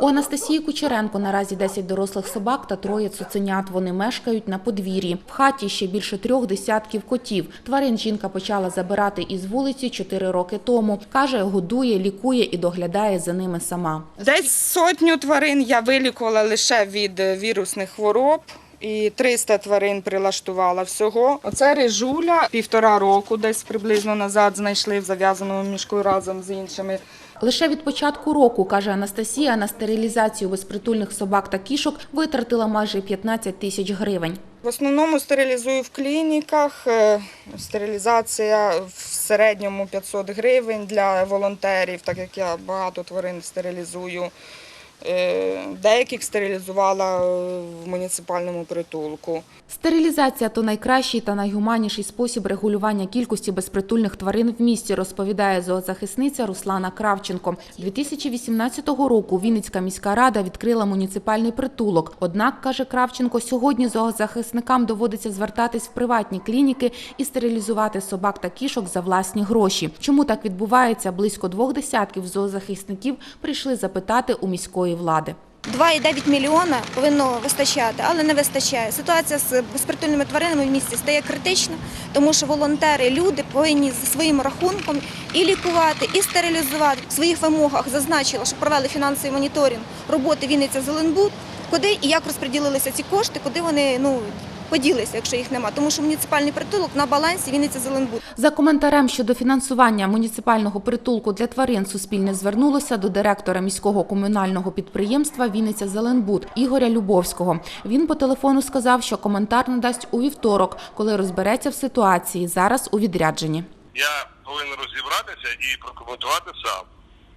У Анастасії Кучеренко наразі 10 дорослих собак та троє цуценят. Вони мешкають на подвір'ї. В хаті ще більше трьох десятків котів. Тварин жінка почала забирати із вулиці 4 роки тому. Каже, годує, лікує і доглядає за ними сама. Десь сотню тварин я вилікувала лише від е, вірусних хвороб. І 300 тварин прилаштувала всього. Оце рижуля півтора року, десь приблизно назад знайшли в зав'язаному мішку разом з іншими. Лише від початку року, каже Анастасія, на стерилізацію безпритульних собак та кішок витратила майже 15 тисяч гривень. В основному стерилізую в клініках. Е, Стерилізація в середньому 500 гривень для волонтерів, так як я багато тварин стерилізую. Е, Деяких стерилізувала е, в муніципальному притулку. Стерилізація то найкращий та найгуманніший спосіб регулювання кількості безпритульних тварин в місті, розповідає зоозахисниця Руслана Кравченко. 2018 року Вінницька міська рада відкрила муніципальний притулок. Однак, каже Кравченко, сьогодні зоозахисникам доводиться звертатись в приватні клініки і стерилізувати собак та кішок за власні гроші. Чому так відбувається? Близько двох десятків зоозахисників прийшли запитати у міської влади. 2,9 мільйона повинно вистачати, але не вистачає. Ситуація з безпритульними тваринами в місті стає критична, тому що волонтери, люди повинні за своїм рахунком і лікувати, і стерилізувати. В своїх вимогах зазначила, що провели фінансовий моніторинг роботи Вінниця Зеленбуд, куди і як розподілилися ці кошти, куди вони ну поділися, якщо їх нема. Тому що муніципальний притулок на балансі Вінниця Зеленбуд. За коментарем щодо фінансування муніципального притулку для тварин Суспільне звернулося до директора міського комунального підприємства Вінниця Зеленбуд Ігоря Любовського. Він по телефону сказав, що коментар надасть у вівторок, коли розбереться в ситуації. Зараз у відрядженні. я повинен розібратися і прокоментувати сам.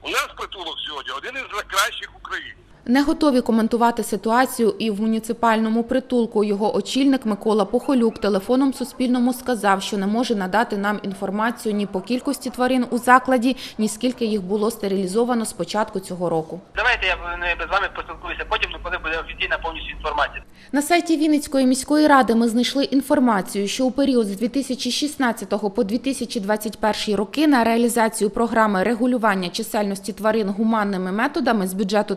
У нас притулок сьогодні один із найкращих в Україні. Не готові коментувати ситуацію і в муніципальному притулку. Його очільник Микола Похолюк телефоном Суспільному сказав, що не може надати нам інформацію ні по кількості тварин у закладі, ні скільки їх було стерилізовано з початку цього року. Давайте я не з вами поспілкуюся потім, ну, коли буде офіційна повністю інформація. На сайті Вінницької міської ради ми знайшли інформацію, що у період з 2016 по 2021 роки на реалізацію програми регулювання чисельності тварин гуманними методами з бюджету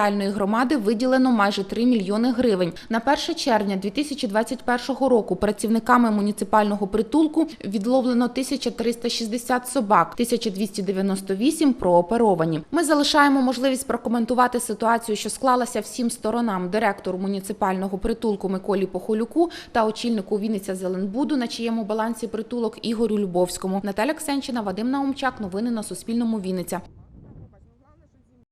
територіальної громади виділено майже 3 мільйони гривень. На 1 червня 2021 року працівниками муніципального притулку відловлено 1360 собак, 1298 прооперовані. Ми залишаємо можливість прокоментувати ситуацію, що склалася всім сторонам директору муніципального притулку Миколі Похолюку та очільнику Вінниця Зеленбуду, на чиєму балансі притулок Ігорю Любовському. Наталя Ксенчина, Вадим Наумчак. Новини на Суспільному. Вінниця.